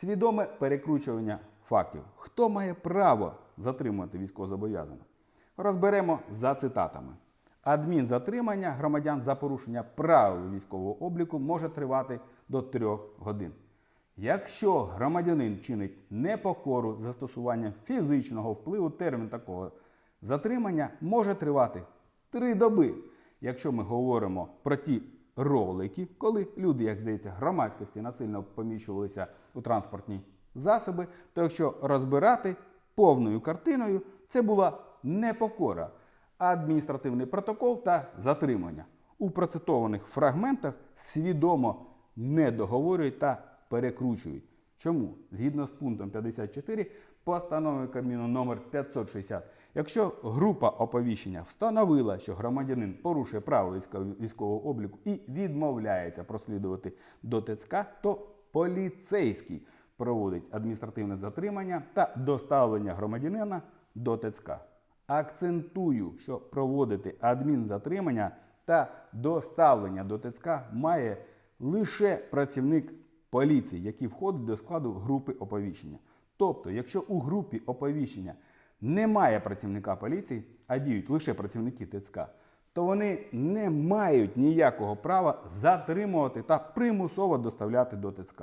Свідоме перекручування фактів. Хто має право затримувати військовозобов'язаного? Розберемо за цитатами. Адмінзатримання громадян за порушення правил військового обліку може тривати до трьох годин. Якщо громадянин чинить непокору з застосуванням фізичного впливу, термін такого затримання може тривати три доби. Якщо ми говоримо про ті ролики, коли люди, як здається, громадськості насильно поміщувалися у транспортні засоби, то якщо розбирати повною картиною, це була непокора, адміністративний протокол та затримання. У процитованих фрагментах свідомо не договорюють та перекручують. Чому? Згідно з пунктом 54 постанови Кабміну номер 560, якщо група оповіщення встановила, що громадянин порушує правила військового обліку і відмовляється прослідувати до ТЦК, то поліцейський проводить адміністративне затримання та доставлення громадянина до ТЦК. Акцентую, що проводити адмінзатримання та доставлення до ТЦК має лише працівник поліції, які входять до складу групи оповіщення. Тобто, якщо у групі оповіщення немає працівника поліції, а діють лише працівники ТЦК, то вони не мають ніякого права затримувати та примусово доставляти до ТЦК.